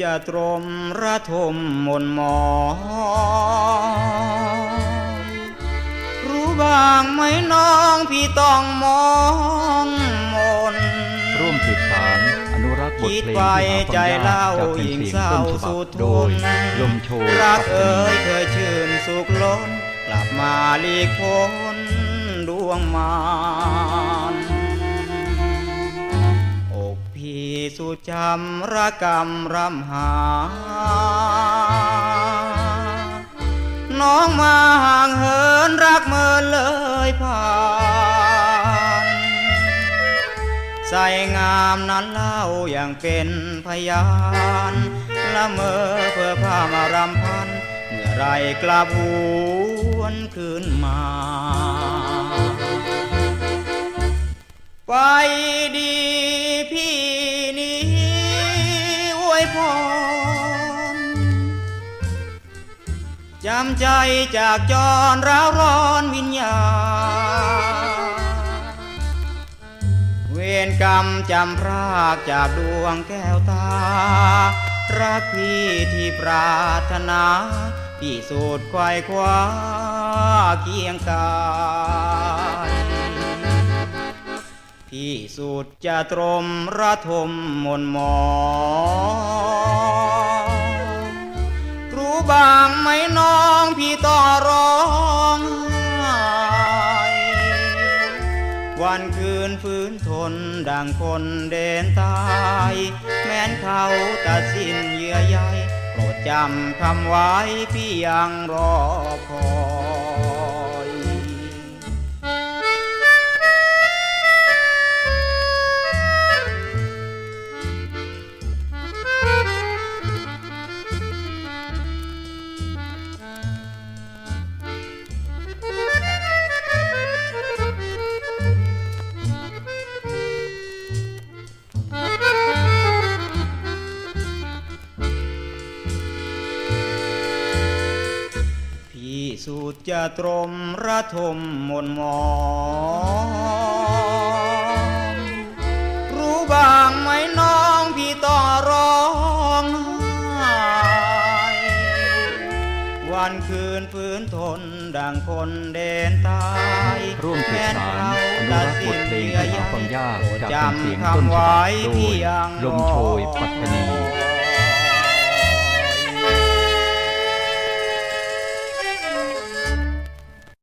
จะตรมระทมมนหมองรู้บ้างไหมน้องพี่ต้องมองมน ร่วมสืบสารอนุรักษ์บทคิดเพลงไปที่หาฟังยากเล่าจากแผ่นยิ่งเสียงเศร้าต้นฉบัสุบดโดทยนลมโชยรักเอ๋ยเคยชื่นสุขล้น กลับมาหลีกพ้นดวงมาร สุจำระกรรมรำหา น้องมาห่างเหินรักเมินเลยผ่าน ใส่งามนั้นเล่าอย่างเป็นพยานละเมอเพื่อพามารำพัน เมื่อไรกลับหวนคืนมาไปดี วยพรจำใจจากจรร้าวร้อนวิญญาเวรกรรมจำพรากจากดวงแก้วตา รักพี่ที่ปรารถนาพี่สูดควายคว้าเคียงกา ยพี่สุดจะตรมระทมมนหมองรู้บ้างไหมน้องพี่ต่อร้องไห้วันคืนฟื้นทนดังคนเดินตาย แม้นเขาตัดสิ้นเยื่อใยโปรดจำคำไว้พี่ยังรอคอย สุดจะตรมระทมมนหมองรู้บ้างไหมน้องพี่ต่อร้องไห้วันคืนฟื้นทนดังคนเดินตายร่วมสืบแม้นสารเขาอนุตัดรักษ์บสิ้ทนเพลงเยื่อที่ใยหาฟังยากโปรดจากแผ่นเสียงจำต้นฉคำบัไว้บโดพี่ยยังลมโชยปัตตานีรอ